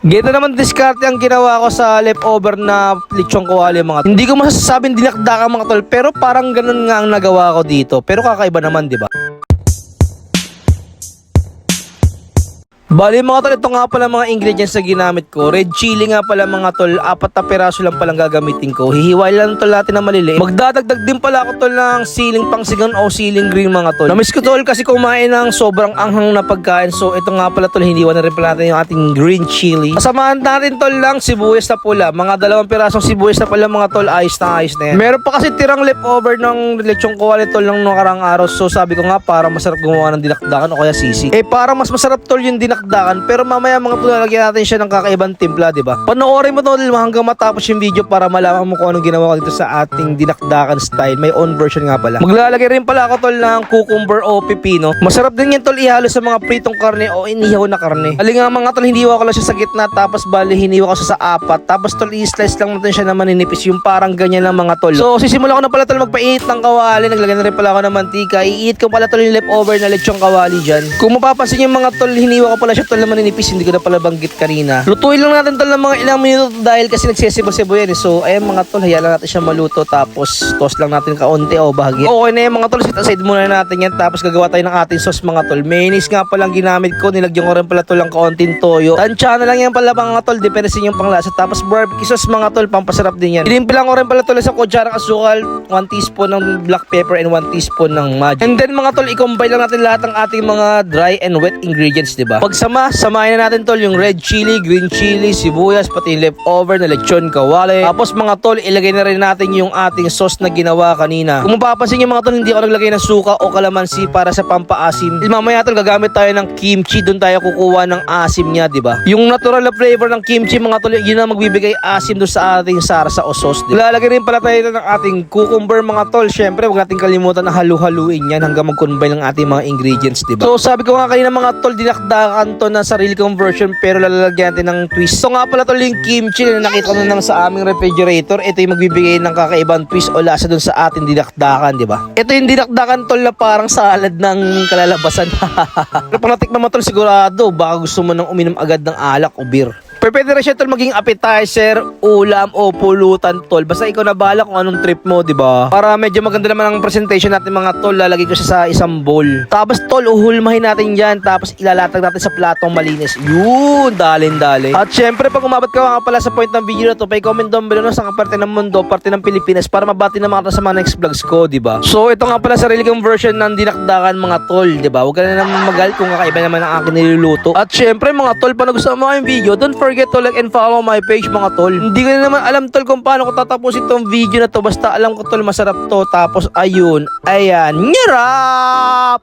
Gito naman diskarte ang ginawa ko sa leftover na lechong kawali mga. Hindi ko masasabing dinakdakan mga tol, pero parang ganun nga ang nagawa ko dito. Pero kakaiba naman, di ba? Bali mga tol, ito nga pala mga ingredients na ginamit ko. Red chili nga pala mga tol, apat na peraso lang palang gagamitin ko. Hihiwalay lang tol natin na maliliit. Magdadagdag din pala ako tol ng siling pangsigan o siling green mga tol. Namiss ko tol kasi kumain ng sobrang anghang na pagkain. So ito nga pala tol, hiniwa na rin pala natin yung ating green chili. Kasamahan natin tol lang sibuyas na pula. Mga dalawang pirasong sibuyas na pala mga tol, ayos na ayos na yan. Meron pa kasi tirang leftover ng lechong kuwali tol ng nakarang araw. So sabi ko nga para masarap gumawa ng dinakdakan o kaya sisig. Eh para mas masarap tol yung dinakdakan pero mamaya mga tol lalagyan natin siya ng kakaibang timpla, di ba? Panoorin mo tol hanggang matapos yung video para malaman mo kung anong ginawa ko dito sa ating dinakdakan style. May own version nga pala. Maglalagay rin pala ako tol ng cucumber o pipino. Masarap din yan tol ihalo sa mga pritong karne o inihaw na karne. Halika nga mga tol, hiniwa ko lang siya sa gitna tapos bali hiniwa ko siya sa apat. Tapos tol i-slice lang natin siya na maninipis yung parang ganyan lang mga tol. So sisimula ko na pala tol magpainit ng kawali. Naglagay na rin pala ako ng mantika. Iinit ko pala tol yung leftover na lechong kawali dyan. Kung mapapansin yung mga tol, hiniwa ko pala siya tol na maninipis. Hindi ko na pala banggit kanina. Lutuin lang natin tol ng mga ilang minuto dahil kasi nagsisibo-sibo yan eh. So ayan mga tol, hayaan lang natin siya maluto. Tapos toast lang natin kaunti o bahagi. Okay na yung mga tol, set aside muna natin yan. Tapos gagawa tayo ng ating sauce mga tol. Mayonnaise nga palang ginamit ko. Nilagyan ko rin pala tol ng kaunting toyo. Tansya na lang yan pala mga tol. Depende sa inyong panglasa. Tapos barbecue sauce mga tol, pampasarap din yan. Inimpilan ko rin pala tol sa kutsarang asukal, 1 teaspoon ng black pepper and 1 teaspoon ng magic. And then mga tol, i-combine lang natin lahat ng ating mga dry and wet ingredients, di ba? Pagsama, samahin na natin tol yung red chili, green chili, sibuyas, pati yung leftover na lechon kawali. Tapos mga tol, ilagay na rin natin yung ating sauce na ginawa kanina. Kung mapapansin yung mga tol, hindi ako naglagay ng suka o kalamansi para sa pampaasim. Mamaya tol, gagamit tayo ng kimchi, doon tayo kukuha ng asim niya, di ba? Yung natural na flavor ng kimchi, mga tol, yun ang magbibigay asim doon sa ating sarsa o sauce. Di ba? Lalagay rin pala tayo ng ating cucumber, mga tol. Syempre, huwag natin kalimutan na halu-haluin yan hanggang mag-combine ng ating mga ingredients, di ba? So, sabi ko nga kanina mga tol, dinakdakan to na sarili kong version pero lalagyan natin ng twist. So nga pala tol, yung kimchi na nakita ko na lang sa aming refrigerator, ito yung magbibigay ng kakaibang twist o lasa doon sa ating dinakdakan, di ba? Ito yung dinakdakan tol na parang salad ng kalalabasan. pero pag mo tol, sigurado, baka gusto mo nang uminom agad ng alak o beer. Pwede rin siya tol maging appetizer, ulam o pulutan tol. Basta ikaw na bahala kung anong trip mo, di ba? Para medyo maganda naman ang presentation natin mga tol, lalagay ko siya sa isang bowl. Tapos tol, uhulmahin natin yan. Tapos ilalatag natin sa platong malinis. Yun, dalin-dali. At syempre, pag umabot ka nga pala sa point ng video na to, pa-comment down below na sa parte ng mundo, parte ng Pilipinas para mabati na mga to sa mga next vlogs ko, di ba? So ito nga pala sarili kong version ng dinakdakan mga tol, di ba? Huwag ka na naman magalit kung kakaiba naman ang akin niluluto. At syempre mga tol, pag nagustuhan mo ang video, don't forget to like and follow my page mga tol. Hindi ko na naman alam tol kung paano ko tatapusin tong video na to. Basta alam ko tol masarap to. Tapos ayun, ayan, nyarap!